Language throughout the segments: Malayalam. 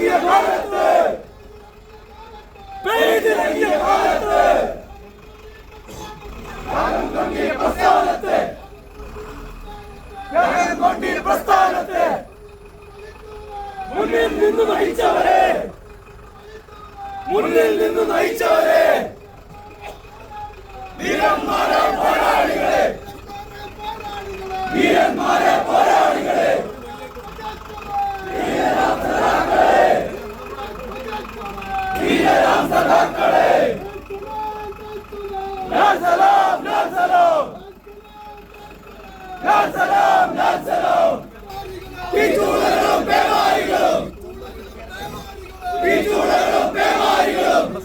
പെയ്തിറങ്ങിയ കാലത്ത് പെയ്തിറങ്ങിയ കാലത്ത് ത്യാഗം കൊണ്ടിയ പ്രസ്ഥാനത്തെ ത്യാഗം കൊണ്ടിയ പ്രസ്ഥാനത്തെ മുന്നിൽ നിന്ന് നയിച്ചവരെ മുന്നിൽ നിന്ന് നയിച്ചവരെ വീരന്മാരെ പോരാളികളെ വീരന്മാരെ പോരാളികളെ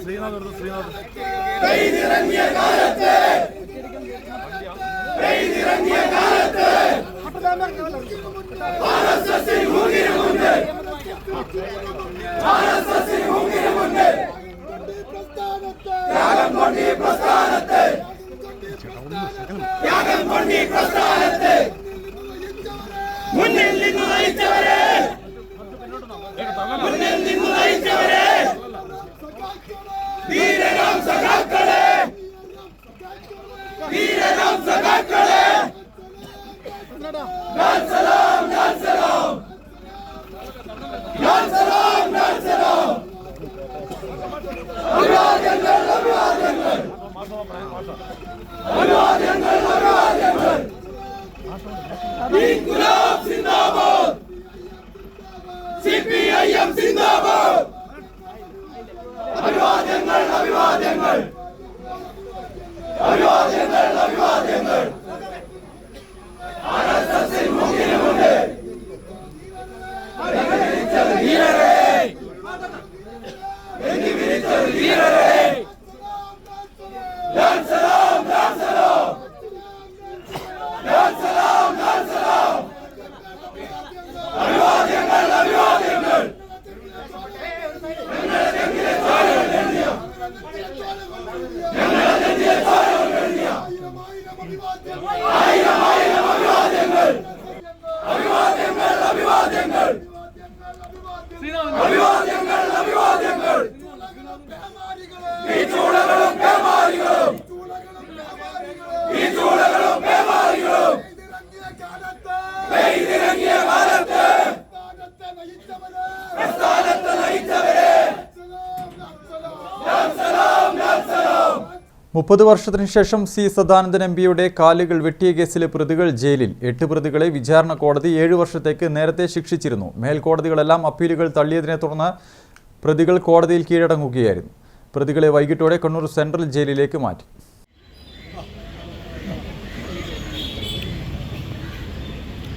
പേമാരികളും പെയ്തിറങ്ങിയ കാലത്ത് പെയ്തിറങ്ങിയ കാലത്ത് ആർഎസ്എസിന് മുന്നിന് മുന്നിൽ ആർഎസ്എസിന് മുന്നിന് മുന്നിൽ ത്യാഗം കൊണ്ട് ഈ പ്രസ്ഥാനത്തെ. ത്യാഗം കൊണ്ട് ഈ പ്രസ്ഥാനത്തെ. മുന്നിൽ നിന്ന് നയിച്ചവരെ മുന്നിൽ നിന്ന് നയിച്ചവരെ വീരരാം സഖാക്കളെ വീരരാം സഖാക്കളെ ലാൽ സലാം ലാൽ സലാം ലാൽ സലാം ലാൽ സലാം അഭിവാദ്യങ്ങൾ അഭിവാദ്യങ്ങൾ അഭിവാദ്യങ്ങൾ അഭിവാദ്യങ്ങൾ ഇൻകുലാബ് സിന്ദാബാദ് സിപിഐഎം സിന്ദാബാദ് അഭിവാദ്യങ്ങൾ അഭിവാദ്യങ്ങൾ അഭിവാദ്യങ്ങൾ അഭിവാദ്യങ്ങൾ മുപ്പത് വർഷത്തിനു ശേഷം സി സദാനന്ദൻ എം പിയുടെ കാലുകൾ വെട്ടിയ കേസിലെ പ്രതികൾ ജയിലിൽ. എട്ട് പ്രതികളെ വിചാരണ കോടതി ഏഴു വർഷത്തേക്ക് നേരത്തെ ശിക്ഷിച്ചിരുന്നു. മേൽക്കോടതികളെല്ലാം അപ്പീലുകൾ തള്ളിയതിനെ തുടർന്ന് പ്രതികൾ കോടതിയിൽ കീഴടങ്ങുകയായിരുന്നു. പ്രതികളെ വൈകിട്ടോടെ കണ്ണൂർ സെൻട്രൽ ജയിലിലേക്ക് മാറ്റി ത്യാഗം കൊണ്ട് ഈ പ്രസ്ഥാനത്തെ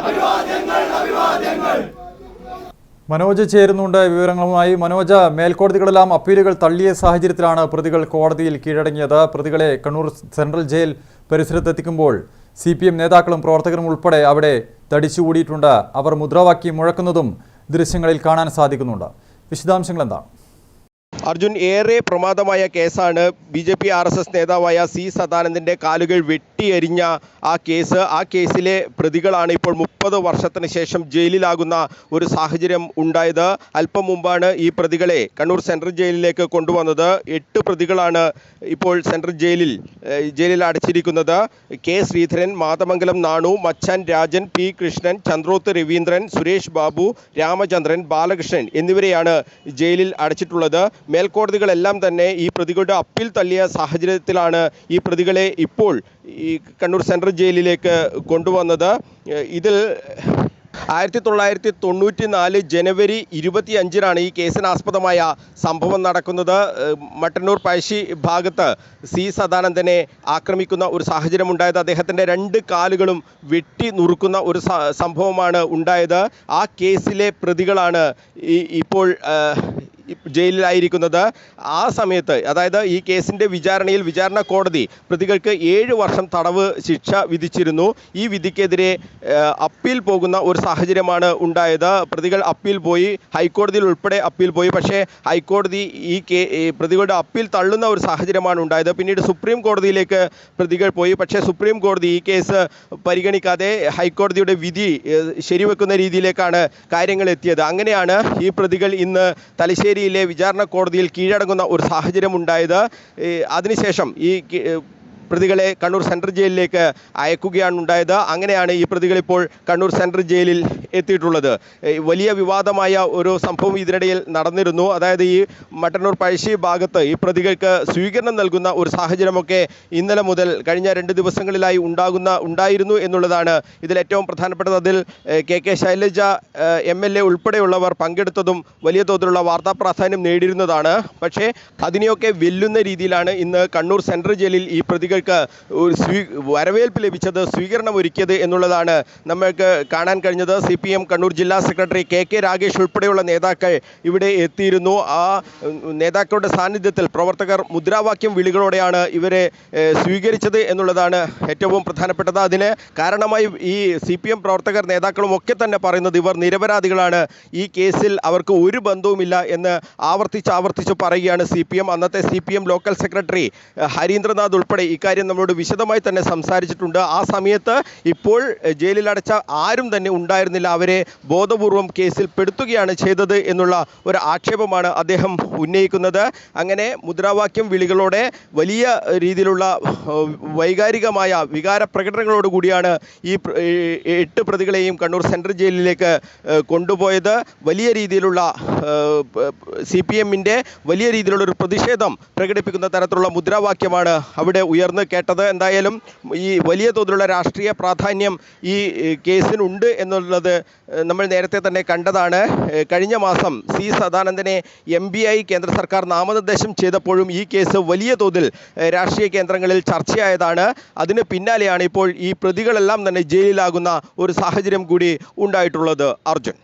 അഭിവാദ്യങ്ങൾ അഭിവാദ്യങ്ങൾ മനോജ് ചേരുന്നുണ്ട് വിവരങ്ങളുമായി. മനോജ് മേൽക്കോടതികളെല്ലാം അപ്പീലുകൾ തള്ളിയ സാഹചര്യത്തിലാണ് പ്രതികൾ കോടതിയിൽ കീഴടങ്ങിയത്. പ്രതികളെ കണ്ണൂർ സെൻട്രൽ ജയിൽ പരിസരത്തെത്തിക്കുമ്പോൾ സി പി എം നേതാക്കളും പ്രവർത്തകരും ഉൾപ്പെടെ അവിടെ തടിച്ചുകൂടിയിട്ടുണ്ട്. അവർ മുദ്രാവാക്യം മുഴക്കുന്നതും ദൃശ്യങ്ങളിൽ കാണാൻ സാധിക്കുന്നുണ്ട്. വിശദാംശങ്ങൾ എന്താണ്? അർജുൻ ഏറെ പ്രമാദമായ കേസാണ് B J P R S S നേതാവായ സി സദാനന്ദന്റെ കാലുകൾ വെട്ടിയെരിഞ്ഞ ആ കേസ് ആ കേസിലെ പ്രതികളാണ് ഇപ്പോൾ മുപ്പത് വർഷത്തിന് ശേഷം ജയിലിലാകുന്ന ഒരു സാഹചര്യം ഉണ്ടായത്. അല്പം മുമ്പാണ് ഈ പ്രതികളെ കണ്ണൂർ സെൻട്രൽ ജയിലിലേക്ക് കൊണ്ടുവന്നത്. എട്ട് പ്രതികളാണ് ഇപ്പോൾ സെൻട്രൽ ജയിലിൽ ജയിലിൽ അടച്ചിരിക്കുന്നത്. കെ ശ്രീധരൻ മാതമംഗലം നാണു മച്ചാൻ രാജൻ പി കൃഷ്ണൻ ചന്ദ്രോത്ത് രവീന്ദ്രൻ സുരേഷ് ബാബു രാമചന്ദ്രൻ ബാലകൃഷ്ണൻ എന്നിവരെയാണ് ജയിലിൽ അടച്ചിട്ടുള്ളത്. മേൽക്കോടതികളെല്ലാം തന്നെ ഈ പ്രതികളുടെ അപ്പീൽ തള്ളിയ സാഹചര്യത്തിലാണ് ഈ പ്രതികളെ ഇപ്പോൾ ഈ കണ്ണൂർ സെൻട്രൽ ജയിലിലേക്ക് കൊണ്ടുവന്നത്. ഇതിൽ ആയിരത്തി തൊള്ളായിരത്തി തൊണ്ണൂറ്റി നാല് ജനുവരി ഇരുപത്തി അഞ്ചിനാണ് ഈ കേസിനാസ്പദമായ സംഭവം നടക്കുന്നത്. മട്ടന്നൂർ പഴശ്ശി ഭാഗത്ത് സി സദാനന്ദനെ ആക്രമിക്കുന്ന ഒരു സാഹചര്യം ഉണ്ടായത് അദ്ദേഹത്തിന്റെ രണ്ട് കാലുകളും വെട്ടി നുറുക്കുന്ന ഒരു സംഭവമാണ് ഉണ്ടായത്. ആ കേസിലെ പ്രതികളാണ് ഇപ്പോൾ ജയിലിലായിരിക്കുന്നത്. ആ സമയത്ത് അതായത് ഈ കേസിന്റെ വിചാരണയിൽ വിചാരണ കോടതി പ്രതികൾക്ക് ഏഴ് വർഷം തടവ് ശിക്ഷ വിധിച്ചിരുന്നു. ഈ വിധിക്കെതിരെ അപ്പീൽ പോകുന്ന ഒരു സാഹചര്യമാണ് ഉണ്ടായത്. പ്രതികൾ അപ്പീൽ പോയി ഹൈക്കോടതിയിൽ ഉൾപ്പെടെ അപ്പീൽ പോയി. പക്ഷേ ഹൈക്കോടതി ഈ കേ പ്രതികളുടെ അപ്പീൽ തള്ളുന്ന ഒരു സാഹചര്യമാണ് ഉണ്ടായത്. പിന്നീട് സുപ്രീം കോടതിയിലേക്ക് പ്രതികൾ പോയി. പക്ഷേ സുപ്രീം കോടതി ഈ കേസ് പരിഗണിക്കാതെ ഹൈക്കോടതിയുടെ വിധി ശരിവെക്കുന്ന രീതിയിലേക്കാണ് കാര്യങ്ങൾ എത്തിയത്. അങ്ങനെയാണ് ഈ പ്രതികൾ ഇന്ന് തലശ്ശേരിയിലെ വിചാരണ കോടതിയിൽ കീഴടങ്ങുന്ന ഒരു സാഹചര്യം ഉണ്ടായത് അതിനുശേഷം ഈ പ്രതികളെ കണ്ണൂർ സെൻട്രൽ ജയിലിലേക്ക് അയക്കുകയാണ് ഉണ്ടായത്. അങ്ങനെയാണ് ഈ പ്രതികൾ ഇപ്പോൾ കണ്ണൂർ സെൻട്രൽ ജയിലിൽ എത്തിയിട്ടുള്ളത്. വലിയ വിവാദമായ ഒരു സംഭവം ഇതിനിടയിൽ നടന്നിരുന്നു. അതായത് ഈ മട്ടന്നൂർ പഴശ്ശി ഭാഗത്ത് ഈ പ്രതികൾക്ക് സ്വീകരണം നൽകുന്ന ഒരു സാഹചര്യമൊക്കെ ഇന്നലെ മുതൽ കഴിഞ്ഞ രണ്ട് ദിവസങ്ങളിലായി ഉണ്ടാകുന്ന ഉണ്ടായിരുന്നു എന്നുള്ളതാണ് ഇതിൽ ഏറ്റവും പ്രധാനപ്പെട്ടത്. അതിൽ K K Shailaja M L A ഉൾപ്പെടെയുള്ളവർ പങ്കെടുത്തതും വലിയ തോതിലുള്ള വാർത്താ പ്രാധാന്യം നേടിയിരുന്നതാണ്. പക്ഷേ അതിനെയൊക്കെ വെല്ലുന്ന രീതിയിലാണ് ഇന്ന് കണ്ണൂർ സെൻട്രൽ ജയിലിൽ ഈ പ്രതികൾക്ക് ഒരു സ്വീ വരവേൽപ്പ് ലഭിച്ചത് സ്വീകരണം ഒരുക്കിയത് എന്നുള്ളതാണ് നമ്മൾക്ക് കാണാൻ കഴിഞ്ഞത്. സി പി എം കണ്ണൂർ ജില്ലാ സെക്രട്ടറി കെ കെ രാഗേഷ് ഉൾപ്പെടെയുള്ള നേതാക്കൾ ഇവിടെ എത്തിയിരുന്നു. ആ നേതാക്കളുടെ സാന്നിധ്യത്തിൽ പ്രവർത്തകർ മുദ്രാവാക്യം വിളികളോടെയാണ് ഇവരെ സ്വീകരിച്ചത് എന്നുള്ളതാണ് ഏറ്റവും പ്രധാനപ്പെട്ടത്. അതിന് കാരണമായി ഈ സി പി എം പ്രവർത്തകർ നേതാക്കളും ഒക്കെ തന്നെ പറയുന്നത് ഇവർ നിരപരാധികളാണ്. ഈ കേസിൽ അവർക്ക് ഒരു ബന്ധവുമില്ല എന്ന് ആവർത്തിച്ച് ആവർത്തിച്ച് പറയുകയാണ് സി പി എം അന്നത്തെ C P M local secretary Harindranath ഉൾപ്പെടെ ഇക്കാര്യം നമ്മളോട് വിശദമായി തന്നെ സംസാരിച്ചിട്ടുണ്ട്. ആ സമയത്ത് ഇപ്പോൾ ജയിലിലടച്ച ആരും തന്നെ ഉണ്ടായിരുന്നില്ല. അവരെ ബോധപൂർവം കേസിൽ പെടുത്തുകയാണ് ചെയ്തത് എന്നുള്ള ഒരു ആക്ഷേപമാണ് അദ്ദേഹം ഉന്നയിക്കുന്നത്. അങ്ങനെ മുദ്രാവാക്യം വിളികളോടെ വലിയ രീതിയിലുള്ള വൈകാരികമായ വികാര പ്രകടനങ്ങളോടുകൂടിയാണ് ഈ എട്ട് പ്രതികളെയും കണ്ണൂർ സെൻട്രൽ ജയിലിലേക്ക് കൊണ്ടുപോയത്. വലിയ രീതിയിലുള്ള സി പി എമ്മിന്റെ വലിയ രീതിയിലുള്ള ഒരു പ്രതിഷേധം പ്രകടിപ്പിക്കുന്ന തരത്തിലുള്ള മുദ്രാവാക്യമാണ് അവിടെ ഉയർന്ന് കേട്ടത് എന്തായാലും ഈ വലിയ തോതിലുള്ള രാഷ്ട്രീയ പ്രാധാന്യം ഈ കേസിനുണ്ട് എന്നുള്ളത് നമ്മൾ നേരത്തെ തന്നെ കണ്ടതാണ്. കഴിഞ്ഞ മാസം സി സദാനന്ദനെ എം ബി ഐ കേന്ദ്ര സർക്കാർ നാമനിർദ്ദേശം ചെയ്തപ്പോഴും ഈ കേസ് വലിയ തോതിൽ രാഷ്ട്രീയ കേന്ദ്രങ്ങളിൽ ചർച്ചയായതാണ്. അതിന് പിന്നാലെയാണ് ഇപ്പോൾ ഈ പ്രതികളെല്ലാം തന്നെ ജയിലിലാകുന്ന ഒരു സാഹചര്യം കൂടി ഉണ്ടായിട്ടുള്ളത്. അർജുൻ.